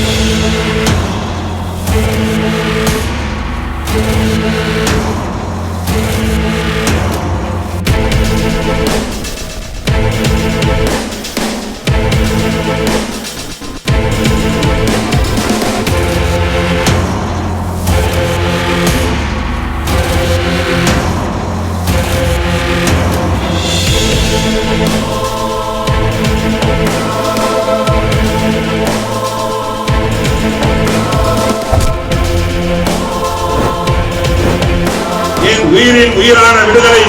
என்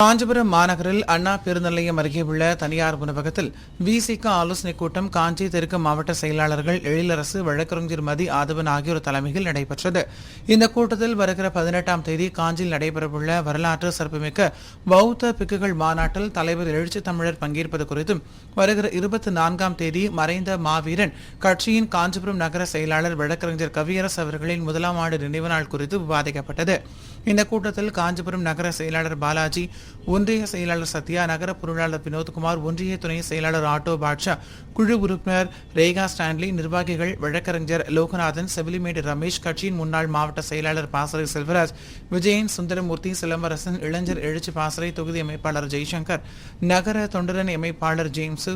காஞ்சிபுரம் மாநகரில் அண்ணா பெருநிலையம் அருகே உள்ள தனியார் உணவகத்தில் விசிக ஆலோசனைக் கூட்டம் காஞ்சி தெற்கு மாவட்ட செயலாளர்கள் எழிலரசு வழக்கறிஞர் மதி ஆதவன் ஆகியோர் தலைமையில் நடைபெற்றது. இந்த கூட்டத்தில் வருகிற பதினெட்டாம் தேதி காஞ்சியில் நடைபெறவுள்ள வரலாற்று சிறப்புமிக்க பௌத்த பிக்குகள் மாநாட்டில் தலைவர் எழுச்சி தமிழர் பங்கேற்பது குறித்தும் வருகிற இருபத்தி நான்காம் தேதி மறைந்த மாவீரன் கட்சியின் காஞ்சிபுரம் நகர செயலாளர் வழக்கறிஞர் கவியரசு அவர்களின் முதலாம் ஆண்டு நினைவு நாள் குறித்து விவாதிக்கப்பட்டது. இந்த கூட்டத்தில் காஞ்சிபுரம் நகர செயலாளர் பாலாஜி ஒன்றிய செயலாளர் சத்யா நகர பொருளாளர் வினோத்குமார் ஒன்றிய துணை செயலாளர் ஆட்டோ பாட்ஷா குழு உறுப்பினர் ரேகா ஸ்டான்லி நிர்வாகிகள் வழக்கறிஞர் லோகநாதன் செவிலிமேடு ரமேஷ் கட்சியின் முன்னாள் மாவட்ட செயலாளர் பாசறை செல்வராஜ் விஜயன் சுந்தரமூர்த்தி சிலம்பரசன் இளைஞர் எழுச்சி பாசறை தொகுதி அமைப்பாளர் ஜெய்சங்கர் நகர தொண்டரன் அமைப்பாளர் ஜேம்ஸ்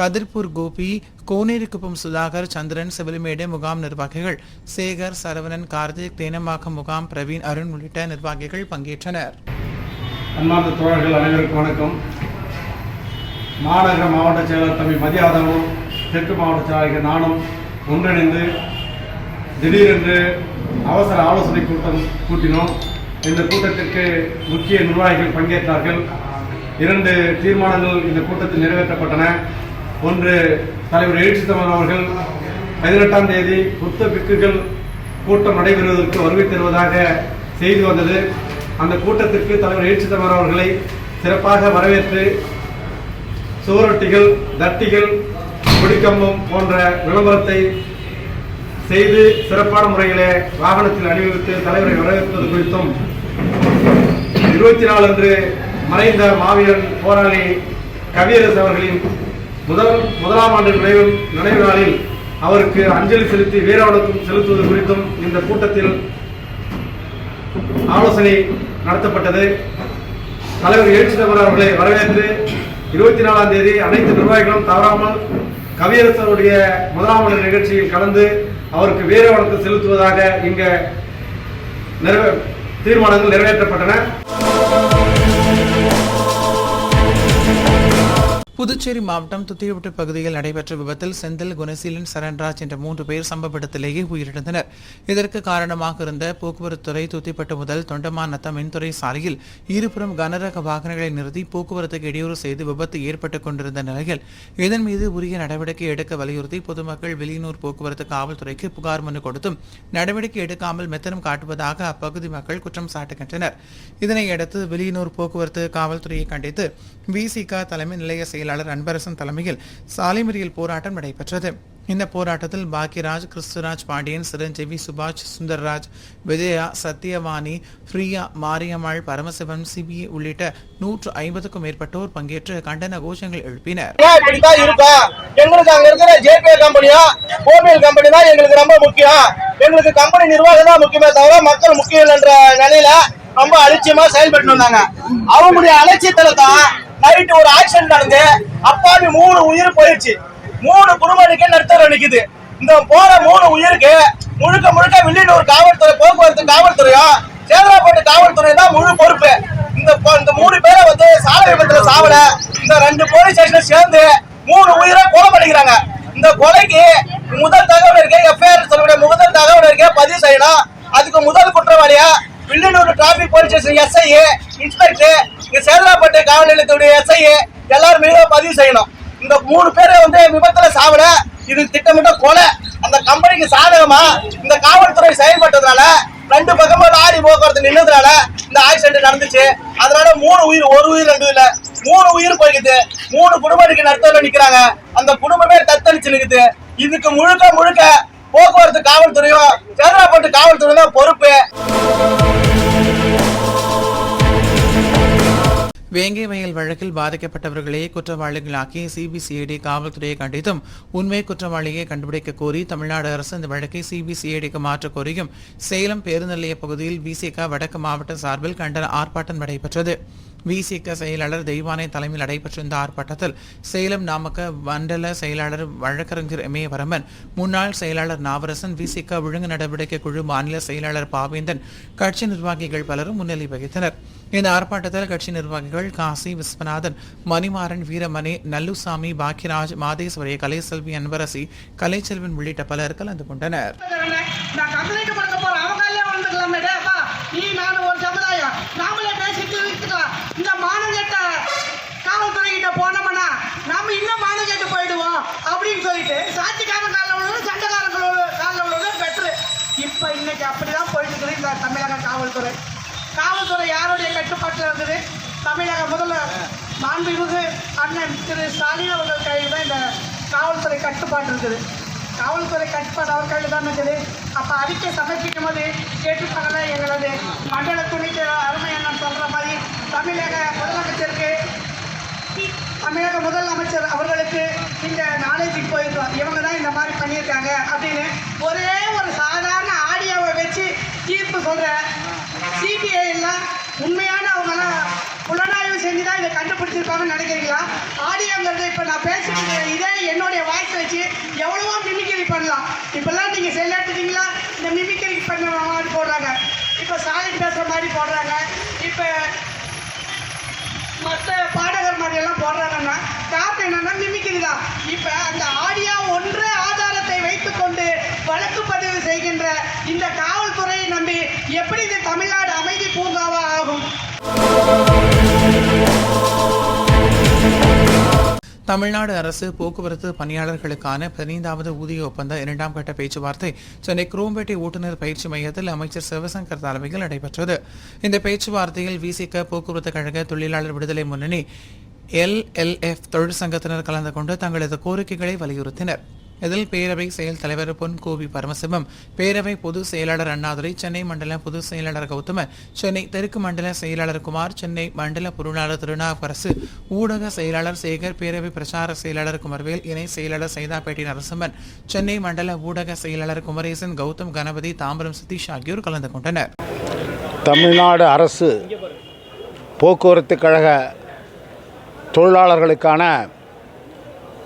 கதிர்பூர் கோபி கோனேரிக்குப்பம் சுதாகர் சந்திரன் செவிலிமேடு முகாம் நிர்வாகிகள் சேகர் சரவணன் கார்த்திக் தேனமாக்கம் முகாம் பிரவீன் அருண் உள்ளிட்ட நிர்வாகிகள் பங்கேற்றனர். அன்பார்ந்த தோழர்கள் அனைவருக்கும் வணக்கம். மாநகர மாவட்ட செயலர் தம்பி மதியாதவனும் தெற்கு மாவட்ட செயலாளர் நானும் ஒன்றிணைந்து திடீரென்று அவசர ஆலோசனை கூட்டம் கூட்டினோம். இந்த கூட்டத்திற்கு முக்கிய நிர்வாகிகள் பங்கேற்றார்கள். இரண்டு தீர்மானங்கள் இந்த கூட்டத்தில் நிறைவேற்றப்பட்டன. ஒன்று தலைவர் எழுச்சி தமிழ் அவர்கள் பதினெட்டாம் தேதி புத்த பிக்குகள் கூட்டம் நடைபெறுவதற்கு வருகை தருவதாக செய்தி வந்தது. அந்த கூட்டத்திற்கு தலைவர் எழுச்சி தமிழர் அவர்களை சிறப்பாக வரவேற்று சுவரொட்டிகள் தட்டிகள் கொடிக்கம்பம் போன்ற விளம்பரத்தை செய்து சிறப்பான முறையிலே வாகனத்தில் அணிவகுத்து தலைவரை வரவேற்பது குறித்தும் இருபத்தி நாலு அன்று மறைந்த மாவீரன் போராளி கவியரசு அவர்களின் முதல் முதலாம் ஆண்டு நினைவு நினைவு நாளில் அவருக்கு அஞ்சலி செலுத்தி வீரவணக்கம் செலுத்துவது குறித்தும் இந்த கூட்டத்தில் ஆலோசனை நடத்தப்பட்டது. தலைவர் எழுச்சி தமிழர் அவர்களை வரவேற்று இருபத்தி நாலாம் தேதி அனைத்து நிர்வாகிகளும் தவறாமல் கவியரசருடைய முதலாம் நிகழ்ச்சியில் கலந்து அவருக்கு வீர வணக்கம் செலுத்துவதாக இங்க நிறைவே தீர்மானங்கள் நிறைவேற்றப்பட்டன. புதுச்சேரி மாவட்டம் துத்தியவட்டு பகுதியில் நடைபெற்ற விபத்தில் செந்தில் குணசீலன் சரண்ராஜ் என்ற மூன்று பேர் சம்பவ இடத்திலேயே உயிரிழந்தனர். இதற்கு காரணமாக இருந்த போக்குவரத்துறை துத்திப்பட்டு முதல் தொண்டமாநத்தம் மின்துறை சாலையில் இருபுறம் கனரக வாகனங்களை நிறுத்தி போக்குவரத்துக்கு இடையூறு செய்து விபத்து ஏற்பட்டுக் கொண்டிருந்த நிலையில் இதன் மீது உரிய நடவடிக்கை எடுக்க வலியுறுத்தி பொதுமக்கள் வெளியூர் போக்குவரத்து காவல்துறைக்கு புகார் மனு கொடுத்தும் நடவடிக்கை எடுக்காமல் மெத்தனம் காட்டுவதாக அப்பகுதி மக்கள் குற்றம் சாட்டுகின்றனர். இதனையடுத்து வெளியூர் போக்குவரத்து காவல்துறையை கண்டித்து விசிக தலைமை நிலைய செயலாளர் அன்பரசன் தலைமையில் சாலை மறியல் போராட்டம் நடைபெற்றது. இந்த போராட்டத்தில் பாக்கியராஜ் கிறிஸ்துராஜ் பாண்டியன் சிரஞ்சீவி சுபாஷ் சுந்தர்ராஜ் விஜயா சத்யவாணி பிரியா மாரியம்மாள் பரமசிவன் சிபிஐ உள்ளிட்ட நூற்று ஐம்பதுக்கும் மேற்பட்டோர் பங்கேற்று கண்டன கோஷங்கள் எழுப்பினர். எங்களுக்கு அங்க இருக்கிற ஜேபே கம்பெனியா கோபிஎல் கம்பெனி தான் எங்களுக்கு ரொம்ப முக்கியம். எங்களுக்கு கம்பெனி நிர்வாகம் தான் முக்கியமே தவிர மக்கள் முக்கியம் என்ற நிலையில ரொம்ப அலட்சியமா செயல்பட்டு வந்தாங்க. அவங்களுடைய அலட்சியத்துல தான் நைட்டு ஒரு ஆக்சிடென்ட் நடந்து அப்பாவி மூணு உயிர் போயிடுச்சு. மூணு குடும்பத்துக்கே நடுத்தர நிக்குது. இந்த போற மூணு உயிருக்கு முழுக்க முழுக்க வில்லியனூர் காவல்துறை போக்குவரத்து காவல்துறையும் சேதராப்பட்டு காவல்துறை தான் முழு பொறுப்பு. இந்த இந்த மூணு பேரை வந்து சாலை விபத்துல சாவல. இந்த ரெண்டு போலீஸ் ஸ்டேஷன் சேர்ந்து மூணு உயிரை கொலை பண்ணிக்கிறாங்க. இந்த கொலைக்கு முதல் தகவல் இருக்கே எஃப்ஐஆர் சொல்லக்கூடிய முதல் தகவல் இருக்கே பதிவு செய்யணும். அதுக்கு முதல் குற்றவாளியா Villianur traffic police station SI inspector இங்க சேதராப்பட்டு காவல் நிலையத்துடைய எஸ்ஐ எல்லாரும் மீது பதிவு செய்யணும். இந்த மூணு பேரை வந்து விபத்துல சாவிட இது திட்டமிட்ட கொலை. அந்த கம்பெனிக்கு சாதகமா இந்த காவல்துறை செயல்பட்டதுனால ரெண்டு பக்கமும் லாரி போக்குவரத்து நின்னதுனால இந்த ஆக்சிடென்ட் நடந்துச்சு. அதனால மூணு உயிர் ஒரு உயிர் ரெண்டு இல்ல. மூணு உயிர் போய்க்குது. மூணு குடும்பத்துக்கு நடத்தல நிக்கிறாங்க. அந்த குடும்பமே தத்தளிச்சு நிக்குது. இதுக்கு முழுக்க முழுக்க போக்குவரத்து காவல்துறையும் சேதராப்பட்டு காவல்துறையும் தான் பொறுப்பு. வேங்கை வயல் வழக்கில் பாதிக்கப்பட்டவர்களே குற்றவாளிகளாக்கி சிபிசிஐடி காவல்துறையை கண்டித்தும் உண்மை குற்றவாளியை கண்டுபிடிக்க கோரி தமிழ்நாடு அரசு இந்த வழக்கை சிபிசிஐடிக்கு மாற்ற கோரியும். சேலம் பேருந்து நிலைய பகுதியில் விசிக வடக்கு மாவட்ட சார்பில் கண்டன ஆர்ப்பாட்டம் நடைபெற்றது. விசிக செயலாளர் தெய்வானை தலைமையில் நடைபெற்ற இந்த ஆர்ப்பாட்டத்தில் சேலம் நாமக்க மண்டல செயலாளர் வழக்கறிஞர் எம் ஏ வரமன் முன்னாள் செயலாளர் நாவரசன் விசிக ஒழுங்கு நடவடிக்கை குழு மாநில செயலாளர் பாவேந்தன் கட்சி நிர்வாகிகள் பலரும் முன்னிலை வகித்தனர். இந்த ஆர்ப்பாட்டத்தில் கட்சி நிர்வாகிகள் காசி விஸ்வநாதன் மணிமாறன் வீரமணி நல்லுசாமி பாக்கியராஜ் மாதேஸ்வரி கலைசெல்வி அன்பரசி கலைச்செல்வன் உள்ளிட்ட பலர் கலந்து கொண்டனர் நான் கம்பெனிக்கு கொடுக்க போறேன் அவங்க கல்யாணம் வந்துக்கலாமே அப்பா நீ நானும் ஒரு சமுதாயம் நாமளே பேசிட்டு இருக்கலாம் இந்த காவல்துறை கிட்ட போனோம்னா நம்ம இன்னும் மானங்கெட்டு போயிடுவோம் அப்படின்னு சொல்லிட்டு சாட்சிக்காரன் காலில் உள்ளது சண்டைக்காரங்களோட காலில் விழுவது பெட்ரு இப்போ இன்னைக்கு அப்படிதான் போயிட்டு இருக்குது இந்த தமிழக காவல்துறை. காவல்துறை யாருடைய கட்டுப்பாட்டில் இருக்குது? தமிழக முதல்ல மாண்புமிகு அண்ணன் திரு ஸ்டாலின் அவர்கள் கையில் தான் இந்த காவல்துறை கட்டுப்பாடு இருக்குது. காவல்துறை கட்டுப்பாடு அவர் கையில் தான் இருக்குது. அப்போ அறிக்கை சமர்ப்பிக்கும் போது கேட்டுப்பாங்கல்ல எங்களது மண்டல துணிக்கு அருமை என்ன சொல்கிற மாதிரி தமிழக முதலமைச்சருக்கு தமிழக முதலமைச்சர் அவர்களுக்கு இந்த நாலேஜ் போயிருக்கோம் இவங்க தான் இந்த மாதிரி பண்ணியிருக்காங்க அப்படின்னு ஒரே ஒரு சாதாரண ஆடியோவை வச்சு தீர்ப்பு சொல்கிற சிபிஐ எல்லாம் உண்மையான அவங்கெல்லாம் புலனாய்வு செஞ்சு தான் இதை கண்டுபிடிச்சிருப்பாங்கன்னு நினைக்கிறீங்களா? ஆடியோங்கிறது இப்போ நான் பேசிட்டு இதே என்னுடைய வாய்ஸ் வச்சு எவ்வளவோ மிமிக்கிரி பண்ணலாம். இப்போல்லாம் நீங்கள் செல் எடுத்துட்டீங்களா? இந்த மிமிக்கிரி பண்ண மாதிரி போடுறாங்க. இப்போ சாலை பேசுகிற மாதிரி போடுறாங்க. இப்போ மற்ற பாடகர் மாதிரி எல்லாம் போடுறாங்கன்னா காரணம் என்னன்னா மிமிக்ரி தான். இப்போ அந்த ஆடியோ ஒன்றே ஆதாரத்தை வைத்துக்கொண்டு வழக்கு பதிவு செய்கின்ற இந்த காவல்துறையை நம்பி எப்படி இந்த தமிழ்நாடு அமைதி பூங்காவா தமிழ்நாடு அரசு போக்குவரத்து பணியாளர்களுக்கான பதினைந்தாவது ஊதிய ஒப்பந்த இரண்டாம் கட்ட பேச்சுவார்த்தை சென்னை குரோம்பேட்டை ஓட்டுநர் பயிற்சி மையத்தில் அமைச்சர் சிவசங்கர் தலைமையில் நடைபெற்றது. இந்த பேச்சுவார்த்தையில் விசிக போக்குவரத்து கழக தொழிலாளர் விடுதலை முன்னணி எல்எல்எஃப் தொழிற்சங்கத்தினர் கலந்து கொண்டு தங்களது கோரிக்கைகளை வலியுறுத்தினர். இதில் பேரவை செயல் தலைவர் பொன் கோபி பரமசிவம் பேரவை பொது செயலாளர் அண்ணாதுரை சென்னை மண்டல பொதுச் செயலாளர் கௌதம சென்னை தெற்கு மண்டல செயலாளர் குமார் சென்னை மண்டல பொருளாளர் திருநாவுக்கரசு ஊடக செயலாளர் சேகர் பேரவை பிரச்சார செயலாளர் குமர்வேல் இணை செயலாளர் சைதாப்பேட்டை நரசிம்மன் சென்னை மண்டல ஊடக செயலாளர் குமரேசன் கௌதம் கணபதி தாம்பரம் சதீஷ் ஆகியோர் கலந்து கொண்டனர். தமிழ்நாடு அரசு போக்குவரத்து கழக தொழிலாளர்களுக்கான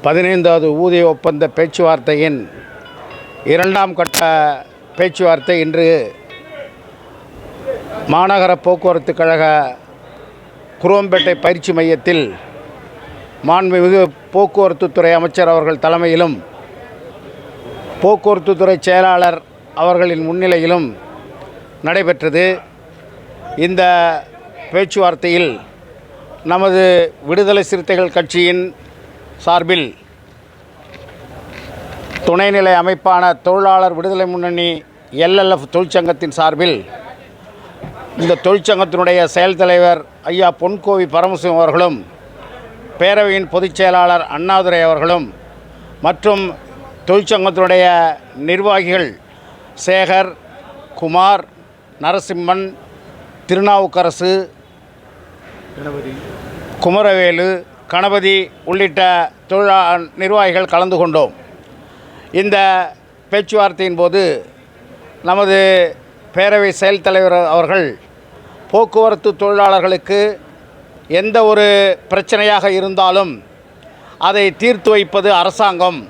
பதினைந்தாவது ஊதிய ஒப்பந்த பேச்சுவார்த்தையின் இரண்டாம் கட்ட பேச்சுவார்த்தை இன்று மாநகர போக்குவரத்து கழக குரோம்பேட்டை பயிற்சி மையத்தில் மாண்புமிகு போக்குவரத்துத்துறை அமைச்சர் அவர்கள் தலைமையிலும் போக்குவரத்துத்துறை செயலாளர் அவர்களின் முன்னிலையிலும் நடைபெற்றது. இந்த பேச்சுவார்த்தையில் நமது விடுதலை சிறுத்தைகள் கட்சியின் சார்பில் துணைநிலை அமைப்பான தொழிலாளர் விடுதலை முன்னணி எல்எல்எஃப் தொழிற்சங்கத்தின் சார்பில் இந்த தொழிற்சங்கத்தினுடைய செயல் தலைவர் ஐயா பொன்கோவி பரமசிவம் அவர்களும் பேரவையின் பொதுச் செயலாளர் அண்ணாதுரை அவர்களும் மற்றும் தொழிற்சங்கத்தினுடைய நிர்வாகிகள் சேகர் குமார் நரசிம்மன் திருநாவுக்கரசு குமரவேலு கணபதி உள்ளிட்ட தொழிலா நிர்வாகிகள் கலந்து கொண்டோம். இந்த பேச்சுவார்த்தையின் போது நமது பேரவை செயல் தலைவர் அவர்கள் போக்குவரத்து தொழிலாளர்களுக்கு எந்த ஒரு பிரச்சனையாக இருந்தாலும் அதை தீர்த்து வைப்பது அரசாங்கம்.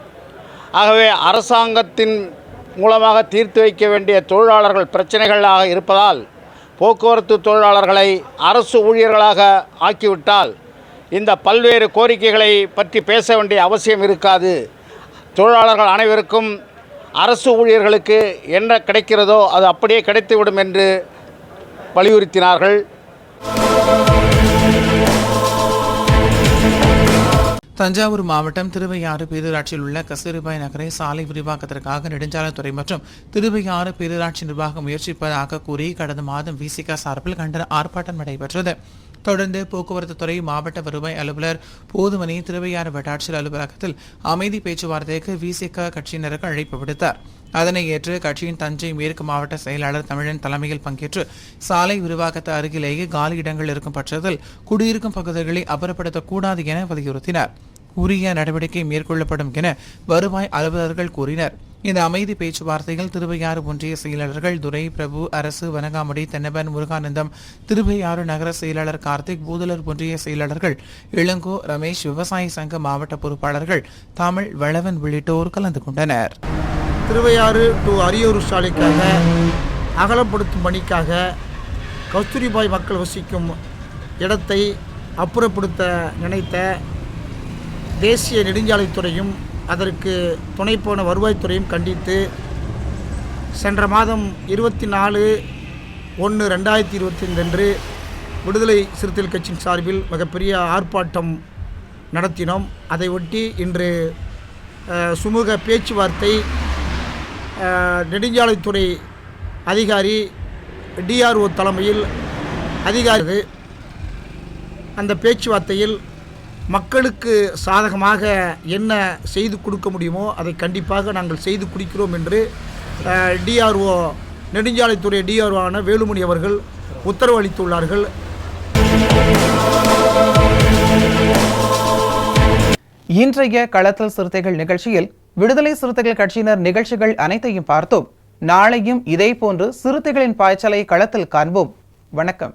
ஆகவே அரசாங்கத்தின் மூலமாக தீர்த்து வைக்க வேண்டிய தொழிலாளர்கள் பிரச்சனைகளாக இருப்பதால் போக்குவரத்து தொழிலாளர்களை அரசு ஊழியர்களாக ஆக்கிவிட்டால் இந்த பல்வேறு கோரிக்கைகளை பற்றி பேச வேண்டிய அவசியம் இருக்காது. தொழிலாளர்கள் அனைவருக்கும் அரசு ஊழியர்களுக்கு என்ன கிடைக்கிறதோ அது அப்படியே கிடைத்துவிடும் என்று வலியுறுத்தினார்கள். தஞ்சாவூர் மாவட்டம் திருவையாறு பேரூராட்சியில் உள்ள கஸ்தூரிபாய் நகரை சாலை விரிவாக்கத்திற்காக நெடுஞ்சாலைத்துறை மற்றும் திருவையாறு பேரூராட்சி நிர்வாகம் முயற்சிப்பதாக கூறி கடந்த மாதம் விசிக சார்பில் கண்டன ஆர்ப்பாட்டம் நடைபெற்றது. தொடர்ந்து போக்குவரத்து துறை மாவட்ட வருவாய் அலுவலர் போதுமணி திருவையாறு வட்டாட்சியர் அலுவலகத்தில் அமைதி பேச்சுவார்த்தைக்கு விசிக கட்சியினருக்கு அழைப்பு விடுத்தார். அதனை ஏற்று கட்சியின் தஞ்சை மேற்கு மாவட்ட செயலாளர் தமிழன் தலைமையில் பங்கேற்று சாலை விரிவாக்கத்து அருகிலேயே காலி இடங்கள் இருக்கும் பட்சத்தில் குடியிருக்கும் பகுதிகளை அபரப்படுத்தக்கூடாது என வலியுறுத்தினார். உரிய நடவடிக்கை மேற்கொள்ளப்படும் என வருவாய் அலுவலர்கள் கூறினர். இந்த அமைதி பேச்சுவார்த்தையில் திருவையாறு ஒன்றிய செயலாளர்கள் துரை பிரபு அரசு வனகாமடி தென்னபன் முருகானந்தம் திருவையாறு நகர செயலாளர் கார்த்திக் பூதலர் ஒன்றிய செயலாளர்கள் இளங்கோ ரமேஷ் விவசாய சங்க மாவட்ட பொறுப்பாளர்கள் தமிழ் வளவன் உள்ளிட்டோர் கலந்து கொண்டனர். திருவையாறு டு அரியூர் சாலைக்காக அகலப்படுத்தும் பணிக்காக கஸ்தூரிபாய் மக்கள் வசிக்கும் இடத்தை அப்புறப்படுத்த நினைத்த தேசிய நெடுஞ்சாலைத்துறையும் அதற்கு துணை போன வருவாய்த்துறையும் கண்டித்து சென்ற மாதம் இருபத்தி நாலு ஒன்று ரெண்டாயிரத்தி இருபத்தி அன்று விடுதலை சிறுத்தைகள் கட்சியின் சார்பில் மிகப்பெரிய ஆர்ப்பாட்டம் நடத்தினோம். அதை ஒட்டி இன்று சுமூக பேச்சுவார்த்தை நெடுஞ்சாலைத்துறை அதிகாரி டிஆர்ஓ தலைமையில் அதிகாரி அந்த பேச்சுவார்த்தையில் மக்களுக்கு சாதகமாக என்ன செய்து கொடுக்க முடியுமோ அதை கண்டிப்பாக நாங்கள் செய்து கொடுக்கிறோம் என்று டிஆர்ஓ நெடுஞ்சாலைத்துறை டிஆர்ஓ வேலுமணி அவர்கள் உத்தரவு அளித்துள்ளார்கள். இன்றைய களத்தல் சிறுத்தைகள் நிகழ்ச்சியில் விடுதலை சிறுத்தைகள் கட்சியினர் நிகழ்ச்சிகள் அனைத்தையும் பார்த்தோம். நாளையும் இதேபோன்று சிறுத்தைகளின் பாய்ச்சலை களத்தில் காண்போம். வணக்கம்.